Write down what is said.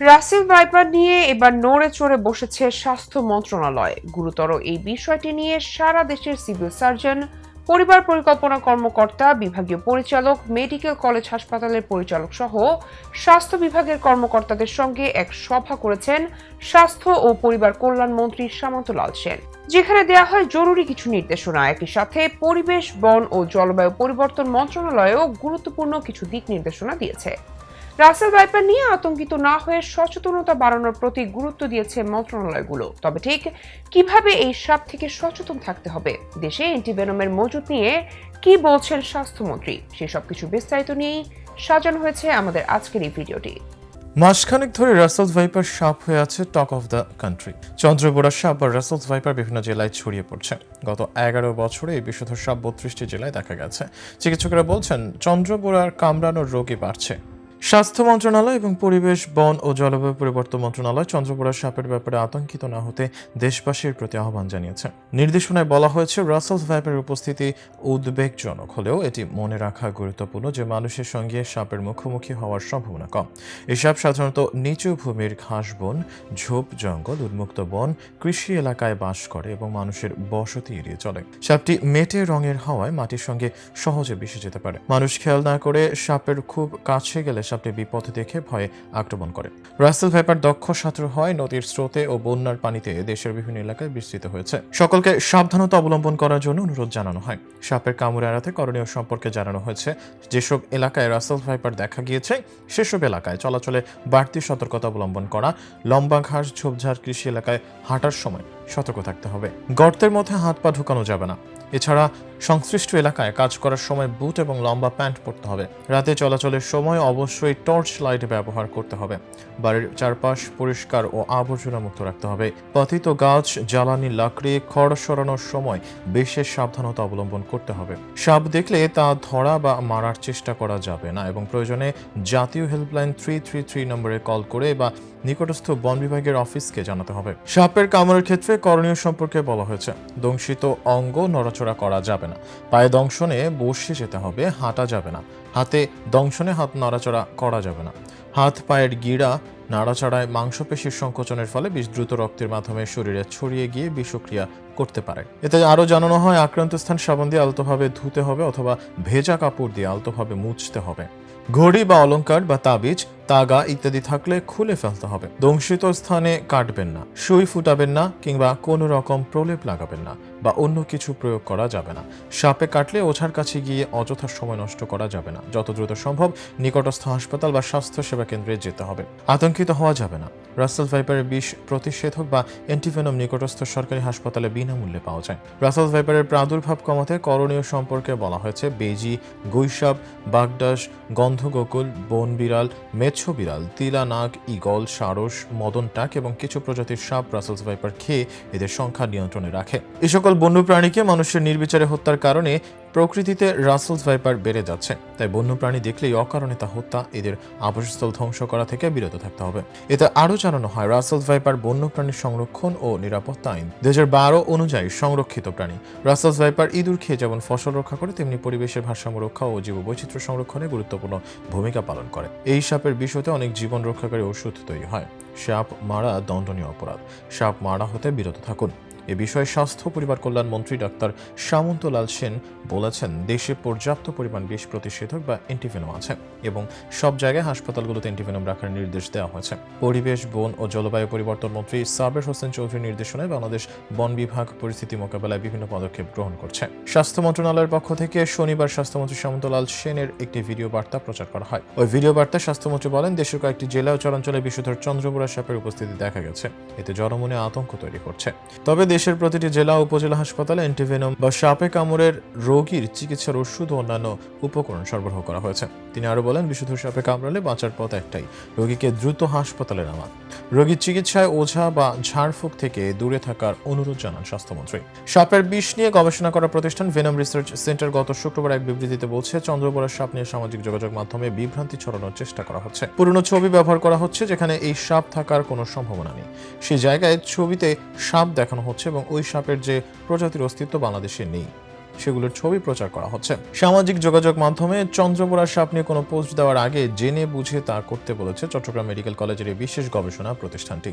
Russell viper নিয়ে এবার নড়ে চড়ে বসেছে স্বাস্থ্য মন্ত্রণালয়। গুরুতর এই বিষয়টি নিয়ে সারা দেশের সিভিল সার্জন, পরিবার পরিকল্পনা কর্মকর্তা, বিভাগীয় পরিচালক, মেডিকেল কলেজ হাসপাতালের পরিচালক সহ স্বাস্থ্য বিভাগের কর্মকর্তাদের সঙ্গে এক সভা করেছেন স্বাস্থ্য ও পরিবার কল্যাণ মন্ত্রী সামন্তলাল সেন। যেখানে দেয়া হয় জরুরি কিছু নির্দেশনা। একই সাথে পরিবেশ, বন ও জলবায়ু পরিবর্তন মন্ত্রণালয়ও গুরুত্বপূর্ণ কিছু দিক নির্দেশনা দিয়েছে। রাসেল ভাইপার নিয়ে আতঙ্কিত না হয়ে সচেতনতা বাড়ানোর প্রতি গুরুত্ব দিয়েছে মন্ত্রণালয়গুলো। তবে ঠিক কীভাবে এই সাপ থেকে সচেতন থাকতে হবে? দেশে অ্যান্টিভেনমের মজুত নিয়ে কি বলছেন স্বাস্থ্যমন্ত্রী? সেসব কিছু বিস্তারিত নিয়েই সাজানো হয়েছে আমাদের আজকের এই ভিডিওটি। মাসখানেক ধরে রাসেলস ভাইপার সাপ হয়ে আছে টক অফ দ্য কান্ট্রি। চন্দ্রবোড়া সাপ বা রাসেলস ভাইপার বিভিন্ন জেলায় ছড়িয়ে পড়ছে। গত এগারো বছরে এই বিষধর সাপ বত্রিশটি জেলায় দেখা গেছে। চিকিৎসকরা বলছেন, চন্দ্রবোড়ার কামড়ানোর রোগী বাড়ছে। স্বাস্থ্য মন্ত্রণালয় এবং পরিবেশ, বন ও জলবায়ু পরিবর্তন মন্ত্রণালয় চন্দ্রবোড়া সাপের ব্যাপারে আতঙ্কিত না হতে দেশবাসীর প্রতি আহ্বান জানিয়েছে। নির্দেশনায় বলা হয়েছে রাসেলস ভাইপারের উপস্থিতি উদ্বেগজনক হলেও এটি মনে রাখা গুরুত্বপূর্ণ যে মানুষের সঙ্গে সাপের মুখোমুখি হওয়ার সম্ভাবনা কম। এই সাপ সাধারণত নিচু ভূমির ঘাস বন, ঝোপ, জঙ্গল, উন্মুক্ত বন, কৃষি এলাকায় বাস করে এবং মানুষের বসতি এড়িয়ে চলে। সাপটি মেটে রঙের হওয়ায় মাটির সঙ্গে সহজে মিশে যেতে পারে। মানুষ খেয়াল না করে সাপের খুব কাছে গেলে সাপটি বিপদ দেখে ভয়ে আক্রমণ করে। রাসেল ভাইপার দক্ষ সাঁতর হয় নদীর স্রোতে ও বন্যার পানিতে দেশের বিভিন্ন এলাকায় বিস্তৃত হয়েছে। সকলকে সাবধানতা অবলম্বন করার জন্য অনুরোধ জানানো হয়। সাপের কামড় এড়াতে করণীয় সম্পর্কে জানানো হয়েছে, যেসব এলাকায় রাসেল ভাইপার দেখা গিয়েছে, সেসব এলাকায় চলাচলে বাড়তি সতর্কতা অবলম্বন করা, লম্বা ঘাস, ঝোপঝাড় কৃষি এলাকায় হাঁটার সময় সতর্ক থাকতে হবে। গর্তের মধ্যে হাত পা ঢুকানো যাবে না। এছাড়া সংশ্লিষ্ট এলাকায় কাজ করার সময় বুট এবং লম্বা প্যান্ট পরতে হবে। রাতে চলাচলের সময় অবশ্যই টর্চ লাইট ব্যবহার করতে হবে। বাড়ির চারপাশ পরিষ্কার ও আবর্জনা মুক্ত রাখতে হবে। পতিত গাছ, জ্বালানি, লাকড়ি, খড় সরানোর সময় বিশেষ সাবধানতা অবলম্বন করতে হবে। সাপ দেখলে তা ধরা বা মারার চেষ্টা করা যাবে না এবং প্রয়োজনে জাতীয় হেল্পলাইন থ্রি থ্রি থ্রি নম্বরে কল করে বা নিকটস্থ বন বিভাগের অফিসকে জানাতে হবে। সাপের কামড়ের ক্ষেত্রে করণীয় সম্পর্কে বলা হয়েছে। দংশিত অঙ্গ নড়াচড়া করা যাবে না। পায়ে দংশনে বসে যেতে হবে, হাঁটা যাবে না। হাতে দংশনে হাত নড়াচড়া করা যাবে না। হাত পায়ের গিড়া নাড়াচাড়ায় মাংসপেশির সংকোচনের ফলে বিষ দ্রুত রক্তের মাধ্যমে শরীরে ছড়িয়ে গিয়ে বিষক্রিয়া করতে পারে। এতে আরও জানানো হয়, আক্রান্ত স্থান সাবান দিয়ে আলতোভাবে ধুতে হবে অথবা ভেজা কাপড় দিয়ে আলতোভাবে মুছতে হবে। ঘড়ি বা অলংকার বা তাবিজ তাগা ইত্যাদি থাকলে খুলে ফেলতে হবে। দংশিত স্থানে কাটবেন না, সুই ফুটাবেন না কিংবা কোনো রকম প্রলেপ লাগাবেন না বা অন্য কিছু প্রয়োগ করা যাবে না। সাপে কাটলে ওঝার কাছে গিয়ে অযথা সময় নষ্ট করা যাবে না। যত দ্রুত সম্ভব নিকটস্থ হাসপাতাল বা স্বাস্থ্য সেবা কেন্দ্রে যেতে হবে। আতঙ্কিত হওয়া যাবে না। রাসেল ভাইপারের বিষ প্রতিষেধক বা অ্যান্টিভেনম নিকটস্থ সরকারি হাসপাতালে বিনামূল্যে পাওয়া যায়। রাসেল ভাইপারের প্রাদুর্ভাব কমাতে করণীয় সম্পর্কে বলা হয়েছে বেজি, গুইসাপ বাগডাস গন্ধগোকুল বন বিড়াল মেছো বিড়াল তিলা নাগ ইগল, সারস মদন টাক এবং কিছু প্রজাতির সাপ রাসেলস ভাইপার খেয়ে এদের সংখ্যা নিয়ন্ত্রণে রাখে। এ সকল বন্য প্রাণীকে মানুষের নির্বিচারে হত্যার কারণে প্রকৃতিতে রাসেলস ভাইপার বেড়ে যাচ্ছে, তাই বন্যপ্রাণী দেখলেই অকারণে তা হত্যা, এদের আবাসস্থল ধ্বংস করা থেকে বিরত থাকতে হবে। এতে আরও জানানো হয়, রাসেলস ভাইপার বন্যপ্রাণীর সংরক্ষণ ও নিরাপত্তা আইন দু অনুযায়ী সংরক্ষিত প্রাণী। রাসেলস ভাইপার ইঁদুর খেয়ে যেমন ফসল রক্ষা করে, তেমনি পরিবেশের ভারসাম্য রক্ষা ও জীববৈচিত্র্য সংরক্ষণে গুরুত্বপূর্ণ ভূমিকা পালন করে। এই সাপের বিষয়তে অনেক জীবন রক্ষাকারী ওষুধ তৈরি হয়। সাপ মারা দণ্ডনীয় অপরাধ। সাপ মারা হতে বিরত থাকুন। এ বিষয়ে স্বাস্থ্য পরিবার কল্যাণ মন্ত্রী ডাক্তার সামন্তলাল সেন বলেছেন, দেশে পর্যাপ্ত পরিমাণ বিষ প্রতিষেধক বা অ্যান্টিভেনম আছে এবং সব জায়গায় হাসপাতালগুলোতে অ্যান্টিভেনম রাখার নির্দেশ দেওয়া হয়েছে। পরিবেশ, বন ও জলবায়ু পরিবর্তন মন্ত্রী সাবের হোসেন চৌধুরীর নির্দেশনায় বাংলাদেশ বন বিভাগ পরিস্থিতি মোকাবেলায় বিভিন্ন পদক্ষেপ গ্রহণ করছে। স্বাস্থ্য মন্ত্রণালয়ের পক্ষ থেকে শনিবার স্বাস্থ্যমন্ত্রী সামন্তলাল সেনের একটি ভিডিও বার্তা প্রচার করা হয়। ওই ভিডিও বার্তায় স্বাস্থ্যমন্ত্রী বলেন, দেশের কয়েকটি জেলা ও চরাঞ্চলে বিষধর চন্দ্রপুরা সাপের উপস্থিতি দেখা গেছে। এতে জনমনে আতঙ্ক তৈরি করছে। তবে দেশের প্রতিটি জেলা উপজেলা হাসপাতালে অ্যান্টিভেনম বা সাপে কামড়ের রোগীর চিকিৎসার ওষুধ ও অন্যান্য উপকরণ সরবরাহ করা হয়েছে। তিনি আরও বলেন বিষধর সাপে কামড়ালে বাঁচার পথ একটাই, রোগীকে দ্রুত হাসপাতালে নেওয়া রোগীর চিকিৎসায় ওঝা বা ঝাড়ফুঁক থেকে দূরে থাকার অনুরোধ জানান স্বাস্থ্যমন্ত্রী। সাপের বিষ নিয়ে গবেষণা করা প্রতিষ্ঠান ভেনম রিসার্চ সেন্টার গত শুক্রবার এক বিবৃতিতে বলছে চন্দ্রপুরের সাপ নিয়ে সামাজিক যোগাযোগ মাধ্যমে বিভ্রান্তি ছড়ানোর চেষ্টা করা হচ্ছে। পুরনো ছবি ব্যবহার করা হচ্ছে, যেখানে এই সাপ থাকার কোনো সম্ভাবনা নেই। সেই জায়গায় ছবিতে সাপ দেখানো হচ্ছে এবং ওই সাপের যে প্রজাতির অস্তিত্ব বাংলাদেশে নেই, সেগুলোর ছবি প্রচার করা হচ্ছে। সামাজিক যোগাযোগ মাধ্যমে চন্দ্রপুরা সাপ নিয়ে কোনো পোস্ট দেওয়ার আগে জেনে বুঝে তা করতে বলেছে চট্টগ্রাম মেডিকেল কলেজের বিশেষ গবেষণা প্রতিষ্ঠানটি।